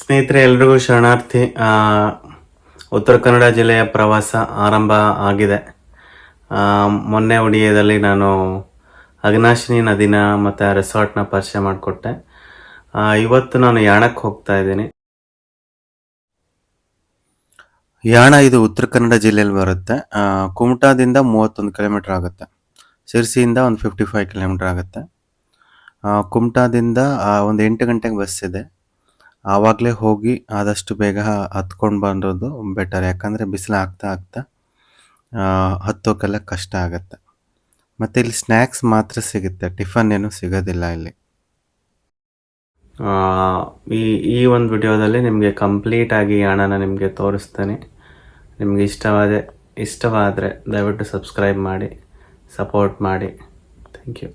ಸ್ನೇಹಿತರೆ, ಎಲ್ರಿಗೂ ಶರಣಾರ್ಥಿ. ಉತ್ತರ ಕನ್ನಡ ಜಿಲ್ಲೆಯ ಪ್ರವಾಸ ಆರಂಭ ಆಗಿದೆ. ಮೊನ್ನೆ ಉಡಿಯದಲ್ಲಿ ನಾನು ಅಗ್ನಾಶಿನಿ ನದಿನ ಮತ್ತು ರೆಸಾರ್ಟ್ನ ಪರಿಚಯ ಮಾಡಿಕೊಟ್ಟೆ. ಇವತ್ತು ನಾನು ಯಾಣಕ್ಕೆ ಹೋಗ್ತಾ ಇದ್ದೀನಿ. ಯಾಣ ಇದು ಉತ್ತರ ಕನ್ನಡ ಜಿಲ್ಲೆಯಲ್ಲಿ ಬರುತ್ತೆ. ಕುಮಟಾದಿಂದ ಮೂವತ್ತೊಂದು ಕಿಲೋಮೀಟರ್ ಆಗುತ್ತೆ. ಸಿರ್ಸಿಯಿಂದ ಒಂದು ಫಿಫ್ಟಿ ಫೈವ್ ಕಿಲೋಮೀಟರ್ ಆಗುತ್ತೆ. ಕುಮಟಾದಿಂದ ಒಂದು ಎಂಟು ಗಂಟೆಗೆ ಬಸ್ ಇದೆ. ಆವಾಗಲೇ ಹೋಗಿ ಆದಷ್ಟು ಬೇಗ ಹತ್ಕೊಂಡು ಬಂದೋದು ಬೆಟರ್ ಯಾಕಂದರೆ ಬಿಸಿಲು ಆಗ್ತಾ ಆಗ್ತಾ ಹತ್ತೋಕ್ಕೆಲ್ಲ ಕಷ್ಟ ಆಗುತ್ತೆ. ಮತ್ತು ಇಲ್ಲಿ ಸ್ನ್ಯಾಕ್ಸ್ ಮಾತ್ರ ಸಿಗುತ್ತೆ. ಟಿಫನ್ ಏನು ಸಿಗೋದಿಲ್ಲ ಇಲ್ಲಿ. ಈ ಈ ಒಂದು ವಿಡಿಯೋದಲ್ಲಿ ನಿಮಗೆ ಕಂಪ್ಲೀಟಾಗಿ ಹಣನ ನಿಮಗೆ ತೋರಿಸ್ತೇನೆ. ನಿಮಗೆ ಇಷ್ಟವಾದ, ಇಷ್ಟವಾದರೆ ದಯವಿಟ್ಟು ಸಬ್ಸ್ಕ್ರೈಬ್ ಮಾಡಿ ಸಪೋರ್ಟ್ ಮಾಡಿ. ಥ್ಯಾಂಕ್ ಯು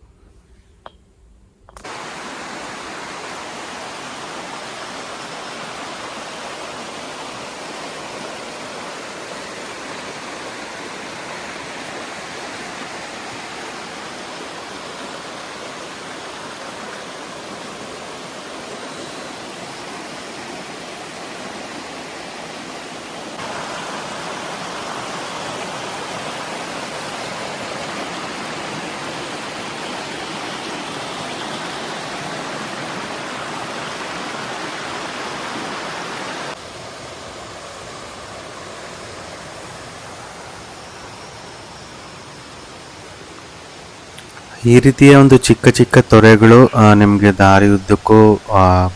ಈ ರೀತಿಯ ಒಂದು ಚಿಕ್ಕ ಚಿಕ್ಕ ತೊರೆಗಳು ನಿಮಗೆ ದಾರಿ ಉದ್ದಕ್ಕೂ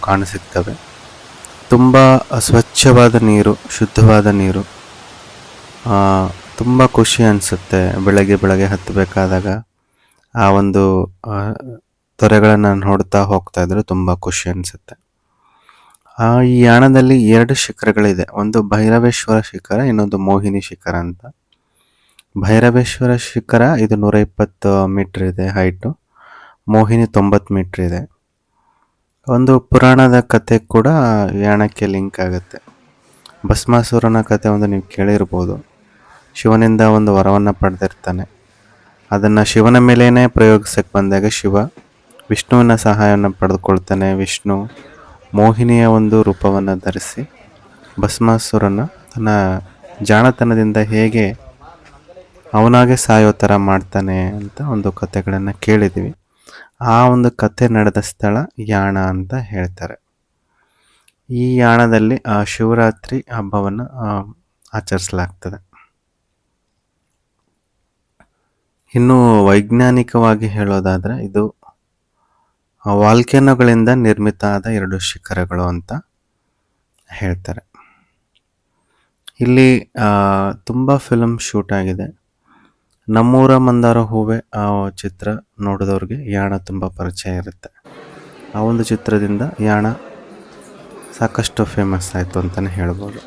ಕಾಣಸಿಗ್ತವೆ ತುಂಬ ಸ್ವಚ್ಛವಾದ ನೀರು ಶುದ್ಧವಾದ ನೀರು. ತುಂಬ ಖುಷಿ ಅನಿಸುತ್ತೆ ಬೆಳಗ್ಗೆ ಬೆಳಗ್ಗೆ ಹತ್ತಬೇಕಾದಾಗ ಆ ಒಂದು ತೊರೆಗಳನ್ನು ನೋಡ್ತಾ ಹೋಗ್ತಾ ಇದ್ರೆ ತುಂಬ ಖುಷಿ ಅನಿಸುತ್ತೆ. ಆ, ಈ ಯಾಣದಲ್ಲಿ ಎರಡು ಶಿಖರಗಳಿದೆ. ಒಂದು ಭೈರವೇಶ್ವರ ಶಿಖರ ಇನ್ನೊಂದು ಮೋಹಿನಿ ಶಿಖರ ಅಂತ. ಭೈರವೇಶ್ವರ ಶಿಖರ ಇದು ನೂರ ಇಪ್ಪತ್ತು ಮೀಟ್ರ್ ಇದೆ ಹೈಟು. ಮೋಹಿನಿ ತೊಂಬತ್ತು ಮೀಟ್ರ್ ಇದೆ. ಒಂದು ಪುರಾಣದ ಕತೆ ಕೂಡ ಯಾಣಕ್ಕೆ ಲಿಂಕ್ ಆಗುತ್ತೆ. ಭಸ್ಮಾಸುರನ ಕತೆ ಒಂದು ನೀವು ಕೇಳಿರ್ಬೋದು. ಶಿವನಿಂದ ಒಂದು ವರವನ್ನು ಪಡೆದಿರ್ತಾನೆ. ಅದನ್ನು ಶಿವನ ಮೇಲೇ ಪ್ರಯೋಗಿಸಕ್ಕೆ ಬಂದಾಗ ಶಿವ ವಿಷ್ಣುವಿನ ಸಹಾಯವನ್ನು ಪಡೆದುಕೊಳ್ತಾನೆ. ವಿಷ್ಣು ಮೋಹಿನಿಯ ಒಂದು ರೂಪವನ್ನು ಧರಿಸಿ ಭಸ್ಮಾಸುರನ ತನ್ನ ಜಾಣತನದಿಂದ ಹೇಗೆ ಅವನಾಗೆ ಸಾಯೋ ಥರ ಮಾಡ್ತಾನೆ ಅಂತ ಒಂದು ಕತೆಗಳನ್ನು ಕೇಳಿದ್ದೀವಿ ಆ ಒಂದು ಕತೆ ನಡೆದ ಸ್ಥಳ ಯಾಣ ಅಂತ ಹೇಳ್ತಾರೆ. ಈ ಯಾಣದಲ್ಲಿ ಶಿವರಾತ್ರಿ ಹಬ್ಬವನ್ನು ಆಚರಿಸಲಾಗ್ತದೆ. ಇನ್ನು ವೈಜ್ಞಾನಿಕವಾಗಿ ಹೇಳೋದಾದರೆ, ಇದು ವಾಲ್ಕೆನೋಗಳಿಂದ ನಿರ್ಮಿತ ಆದ ಎರಡು ಶಿಖರಗಳು ಅಂತ ಹೇಳ್ತಾರೆ. ಇಲ್ಲಿ ತುಂಬ ಫಿಲಮ್ ಶೂಟ್ ಆಗಿದೆ. ನಮ್ಮೂರ ಮಂದಾರ ಹೂವೆ ಆ ಚಿತ್ರ ನೋಡಿದವ್ರಿಗೆ ಯಾಣ ತುಂಬ ಪರಿಚಯ ಇರುತ್ತೆ. ಆ ಒಂದು ಚಿತ್ರದಿಂದ ಯಾಣ ಸಾಕಷ್ಟು ಫೇಮಸ್ ಆಯಿತು ಅಂತಲೇ ಹೇಳ್ಬೋದು.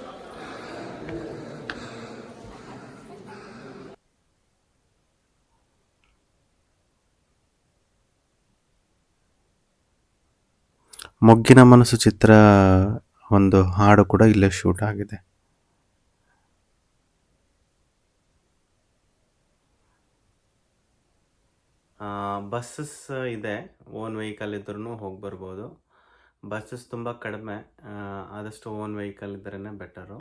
ಮೊಗ್ಗಿನ ಮನಸ್ಸು ಚಿತ್ರ ಒಂದು ಹಾಡು ಕೂಡ ಇಲ್ಲೇ ಶೂಟ್ ಆಗಿದೆ. ಬಸ್ಸಸ್ ಇದೆ. ಓನ್ ವೆಹಿಕಲ್ ಇದ್ರೂ ಹೋಗಿ ಬರ್ಬೋದು ಬಸ್ಸಸ್ ತುಂಬ ಕಡಿಮೆ ಆದಷ್ಟು ಓನ್ ವೆಹಿಕಲ್ ಇದ್ರೇ ಬೆಟರು